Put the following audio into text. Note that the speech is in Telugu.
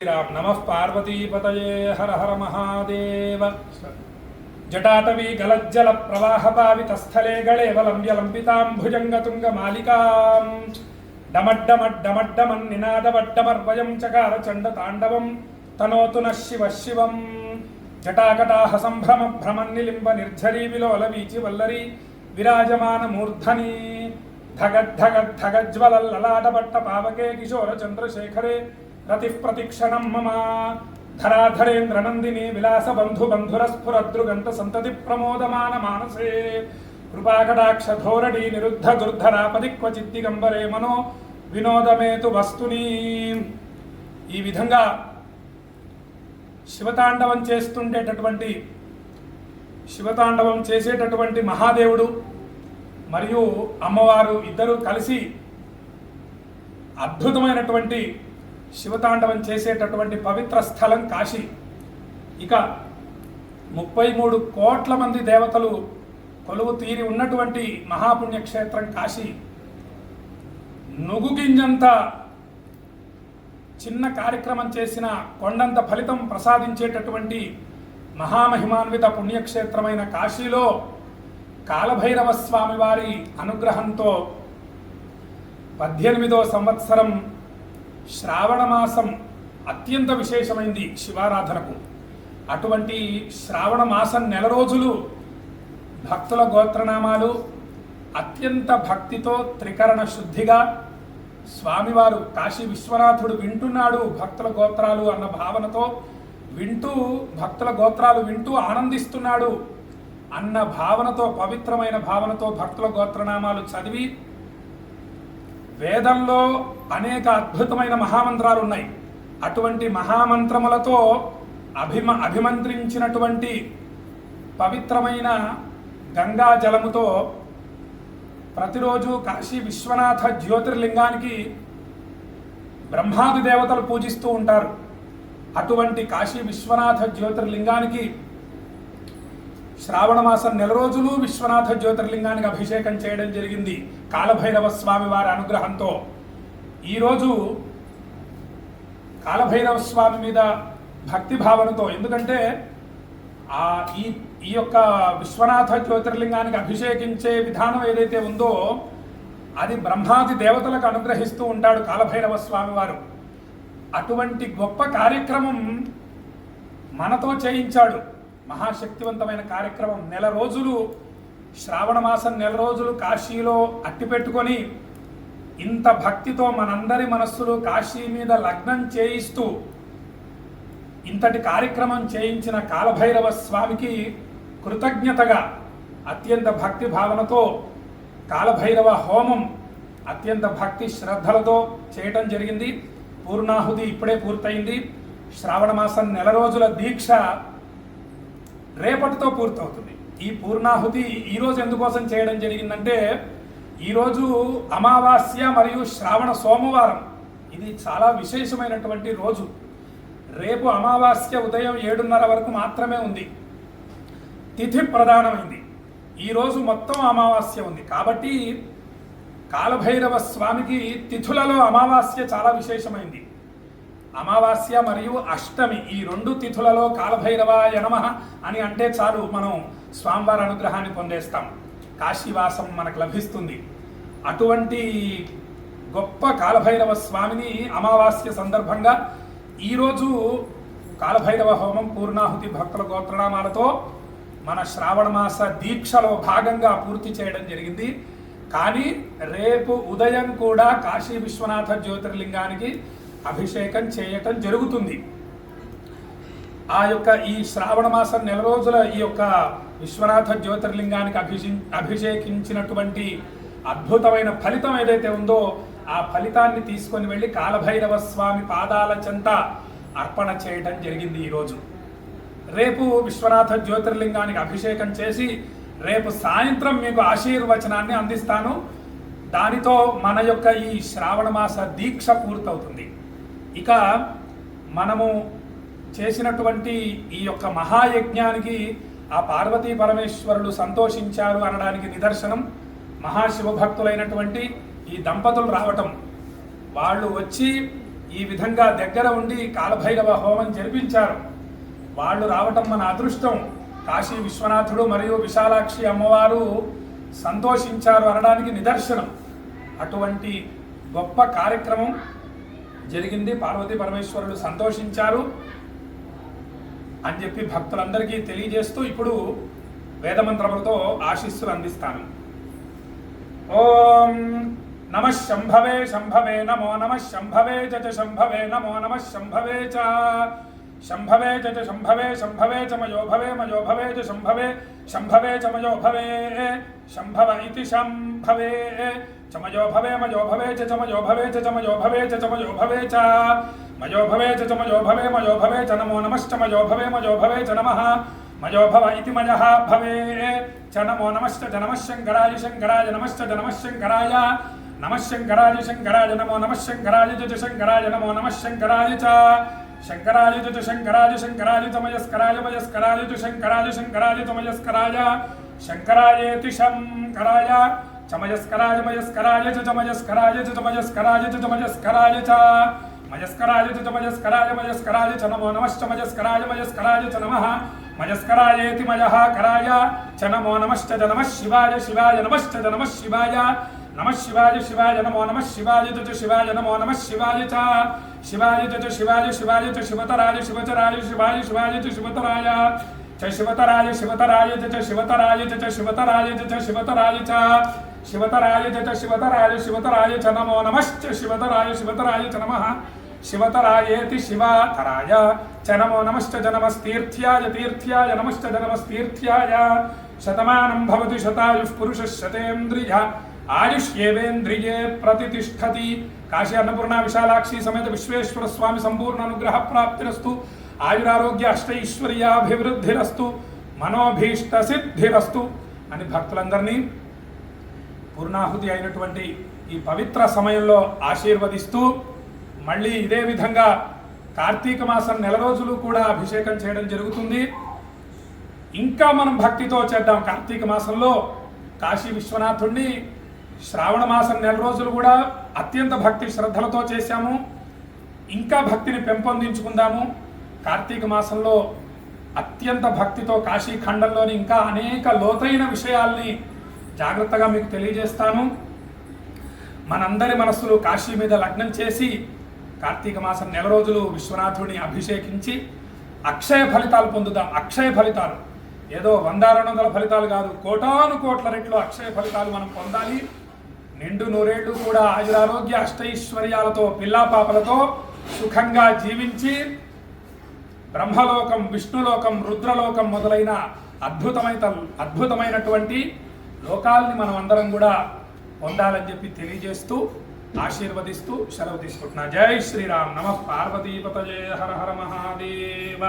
శ్రీరామ్ నమ పార్వతీపతయే హర హర మహాదేవ జటాటవీ గలజ్జల ప్రవాహ పావిత స్థలే గళేవలంబ్య లంబితాం భుజంగతుంగ మాలికాం డమడ్డమడ్డమడ్డమన్ నినాదవడ్డమర్వయం చకార చండ తాండవం తనోతు న శివ శివం జటాకటాహ సంభ్రమ భ్రమన్నిలింబ నిర్ఝరీ విలోల వీచి వల్లరి విరాజమాన మూర్ధని ధగద్ధగద్ధగజ్వలల్లలాటపట్ట పావకే కిశోర చంద్రశేఖరే రతి ప్రతిక్షణం మమ ధరాధరేంద్ర నందిని విలాస బంధు బంధురస్పురదృగంత సంతతి ప్రమోదమాన మానసే కృపాకటాక్ష ధోరణి నిరుద్ధ దుర్ధరాపది క్వచిత్తిగంబరే మనో వినోదమేతు వస్తుని ఈ విధంగా శివతాండవం చేస్తుండేటటువంటి శివతాండవం చేసేటటువంటి మహాదేవుడు మరియు అమ్మవారు ఇద్దరు కలిసి అద్భుతమైనటువంటి శివతాండవం చేసేటటువంటి పవిత్ర స్థలం కాశీ. ఇక ముప్పై మూడు కోట్ల మంది దేవతలు కొలువు తీరి ఉన్నటువంటి మహాపుణ్యక్షేత్రం కాశీ. నుగుగింజంత చిన్న కార్యక్రమం చేసిన కొండంత ఫలితం ప్రసాదించేటటువంటి మహామహిమాన్విత పుణ్యక్షేత్రమైన కాశీలో కాలభైరవ స్వామి వారి అనుగ్రహంతో పద్దెనిమిదో సంవత్సరం శ్రావణ మాసం అత్యంత విశేషమైంది శివారాధనకు. అటువంటి శ్రావణ మాసం నెల రోజులు భక్తుల గోత్రనామాలు అత్యంత భక్తితో త్రికరణ శుద్ధిగా స్వామివారు కాశీ విశ్వనాథుడు వింటున్నాడు భక్తుల గోత్రాలు అన్న భావనతో వింటూ భక్తుల గోత్రాలు వింటూ ఆనందిస్తున్నాడు అన్న భావనతో పవిత్రమైన భావనతో భక్తుల గోత్రనామాలు చదివి వేదంలో అనేక అద్భుతమైన మహామంత్రాలు ఉన్నాయి. అటువంటి మహామంత్రములతో అభిమ అభిమంత్రించినటువంటి పవిత్రమైన గంగా జలముతో ప్రతిరోజు కాశీ విశ్వనాథ జ్యోతిర్లింగానికి బ్రహ్మాది దేవతలు పూజిస్తూ ఉంటారు. అటువంటి కాశీ విశ్వనాథ జ్యోతిర్లింగానికి శ్రావణ మాసం నెల రోజులు విశ్వనాథ జ్యోతిర్లింగానికి అభిషేకం చేయడం జరిగింది కాలభైరవ స్వామి వారి అనుగ్రహంతో. ఈరోజు కాలభైరవ స్వామి మీద భక్తి భావనతో ఎందుకంటే ఆ ఈ ఈ యొక్క విశ్వనాథ జ్యోతిర్లింగానికి అభిషేకించే విధానం ఏదైతే ఉందో అది బ్రహ్మాది దేవతలకు అనుగ్రహిస్తూ ఉంటాడు కాలభైరవ స్వామి వారు. అటువంటి గొప్ప కార్యక్రమం మనతో చేయించాడు. మహాశక్తివంతమైన కార్యక్రమం నెల రోజులు శ్రావణ మాసం నెల రోజులు కాశీలో అట్టి పెట్టుకొని ఇంత భక్తితో మనందరి మనస్సులు కాశీ మీద లగ్నం చేయిస్తూ ఇంతటి కార్యక్రమం చేయించిన కాలభైరవ స్వామికి కృతజ్ఞతగా అత్యంత భక్తి భావనతో కాలభైరవ హోమం అత్యంత భక్తి శ్రద్ధలతో చేయటం జరిగింది. పూర్ణాహుతి ఇప్పుడే పూర్తయింది. శ్రావణ మాసం నెల రోజుల దీక్ష రేపటితో పూర్తవుతుంది. ఈ పూర్ణాహుతి ఈరోజు ఎందుకోసం చేయడం జరిగిందంటే ఈరోజు అమావాస్య మరియు శ్రావణ సోమవారం. ఇది చాలా విశేషమైనటువంటి రోజు. రేపు అమావాస్య ఉదయం ఏడున్నర వరకు మాత్రమే ఉంది. తిథి ప్రధానమైంది. ఈరోజు మొత్తం అమావాస్య ఉంది. కాబట్టి కాలభైరవ స్వామికి తిథులలో అమావాస్య చాలా విశేషమైంది. అమావాస్య మరియు అష్టమి ఈ రెండు తిథులలో కాలభైరవ యనమ అని అంటే చాలు మనం స్వామివారి అనుగ్రహాన్ని పొందేస్తాం. కాశీవాసం మనకు లభిస్తుంది. అటువంటి గొప్ప కాలభైరవ స్వామిని అమావాస్య సందర్భంగా ఈరోజు కాలభైరవ హోమం పూర్ణాహుతి భక్తుల గోత్రనామాలతో మన శ్రావణ మాస దీక్షలో భాగంగా పూర్తి చేయడం జరిగింది. కానీ రేపు ఉదయం కూడా కాశీ విశ్వనాథ జ్యోతిర్లింగానికి అభిషేకం చేయటం జరుగుతుంది. ఆ యొక్క ఈ శ్రావణ మాసం నెల రోజుల ఈ యొక్క విశ్వనాథ జ్యోతిర్లింగానికి అభిషి అభిషేకించినటువంటి అద్భుతమైన ఫలితం ఏదైతే ఉందో ఆ ఫలితాన్ని తీసుకొని వెళ్ళి కాలభైరవ స్వామి పాదాల చెంత అర్పణ చేయటం జరిగింది ఈరోజు రేపు విశ్వనాథ జ్యోతిర్లింగానికి అభిషేకం చేసి రేపు సాయంత్రం మీకు ఆశీర్వచనాన్ని అందిస్తాను. దానితో మన యొక్క ఈ శ్రావణ మాస దీక్ష పూర్తవుతుంది. ఇక మనము చేసినటువంటి ఈ యొక్క మహాయజ్ఞానికి ఆ పార్వతీ పరమేశ్వరుడు సంతోషించారు అనడానికి నిదర్శనం మహాశివభక్తులైనటువంటి ఈ దంపతులు రావటం. వాళ్ళు వచ్చి ఈ విధంగా దగ్గర ఉండి కాలభైరవ హోమం జరిపించారు. వాళ్ళు రావటం మన అదృష్టం. కాశీ విశ్వనాథుడు మరియు విశాలాక్షి అమ్మవారు సంతోషించారు అనడానికి నిదర్శనం. అటువంటి గొప్ప కార్యక్రమం జరిగింది. పార్వతీ పరమేశ్వరుడు సంతోషించారు అని చెప్పి భక్తులందరికీ తెలియజేస్తూ ఇప్పుడు వేదమంత్రములతో ఆశీస్సులు అందిస్తాను. ఓం నమ శంభవే శంభవే నమో నమ శంభవే చ చ శంభవే నమో నమ శంభవే చ శంభవే చ శంభవే శంభవే చ మయో భవే మయో భవే చ శంభవే శంభవే చ మయో భవే శంభవ ఇది శంభవే చ మయో భవే మయో భవే చ చ భవే చ చ భవే చ చ భవే చ మయో భవే చ చ మయో భవే మయో భవే చ నమో నమశ్చ మయో భవే మయో భవే చ నమః మయో భవ ఇతి మయః భవే చ నమో నమశ్చ చ నమః శంకరాయ నమశ్చ చ నమః శంకరాయ శంకరాయ నమో నమః చ శంకరాయ నమో నమః చ శంకరాయ చ శంకరాయ శంకరాయ చ మయస్కరాయ మయస్కరాయ చ శంకరాయ శంకరాయ చ మయస్కరాయ శంకరాయేతి శంకరాయ చమయస్కరాయ మయస్కరాయ చ చమయస్కరాయ చ చమయస్కరాయ చ చమయస్కరాయ చ మయస్కరాయ చ చమయస్కరాయ మయస్కరాయ చ నమో నమశ్చ మయస్కరాయ మయస్కరాయ చ నమః మయస్కరాయేతి మయః కరాయ చ నమో నమశ్చ చ నమః శివాయ శివాయ నమశ్చ చ నమః శివాయ నమః శివాయ శివాయ నమో నమః శివాయ చ శివాజు నమో శివతరాజు శివతరాజు శివాజు శివాయ శివతరాజ శివాయ శివాయ చ శివతరాయ శివతరాయ శివాయ శివాయ చ శివతరాయ చ శివతరాయ చ శివతరాయ చ శివతరాయ చ శివతరాయ చ చ నమో నమశ్చ శివతరాజు శివతరాజు చ నమ శివతరాయేతి శివతరాయ చ నమో నమశ్చ జనమస్తీర్థ్యాయ తీర్థ్యాయ నమశ్చ జనమస్తీర్థ్యాయ శతమానం భవతి శతాయుః పురుష శతేంద్రియ ఆయుష్యేవేంద్రియే ప్రతిష్టతి కాశీ అన్నపూర్ణ విశాలాక్షి సమేత విశ్వేశ్వర స్వామి సంపూర్ణ అనుగ్రహ ప్రాప్తిరస్తు ఆయురారోగ్య అష్టైశ్వర్యాభివృద్ధిరస్తు మనోభీష్ట సిద్ధిరస్తు అని భక్తులందరినీ పూర్ణాహుతి అయినటువంటి ఈ పవిత్ర సమయంలో ఆశీర్వదిస్తూ మళ్ళీ ఇదే విధంగా కార్తీక మాసం నెల రోజులు కూడా అభిషేకం చేయడం జరుగుతుంది. ఇంకా మనం భక్తితో చేద్దాం. కార్తీక మాసంలో కాశీ విశ్వనాథుణ్ణి శ్రావణ మాసం నెల రోజులు కూడా అత్యంత భక్తి శ్రద్ధలతో చేశాము. ఇంకా భక్తిని పెంపొందించుకుందాము. కార్తీక మాసంలో అత్యంత భక్తితో కాశీ ఖండంలోని ఇంకా అనేక లోతైన విషయాల్ని జాగ్రత్తగా మీకు తెలియజేస్తాను. మనందరి మనస్సులు కాశీ మీద లగ్నం చేసి కార్తీక మాసం నెల రోజులు విశ్వనాథుడిని అభిషేకించి అక్షయ ఫలితాలు పొందుదాం. అక్షయ ఫలితాలు. ఏదో వంద రెండు వందల ఫలితాలు కాదు కోటాను కోట్ల రెట్లు అక్షయ ఫలితాలు మనం పొందాలి. నిండు నూరేళ్ళు కూడా ఆయురారోగ్య అష్టైశ్వర్యాలతో పిల్లా పాపలతో సుఖంగా జీవించి బ్రహ్మలోకం విష్ణులోకం రుద్రలోకం మొదలైన అద్భుతమైన అద్భుతమైనటువంటి లోకాల్ని మనం అందరం కూడా పొందాలని చెప్పి తెలియజేస్తూ ఆశీర్వదిస్తూ సెలవు తీసుకుంటున్నా. జై శ్రీరామ్ నమ. పార్వతీపతజయ హర హర మహాదేవ.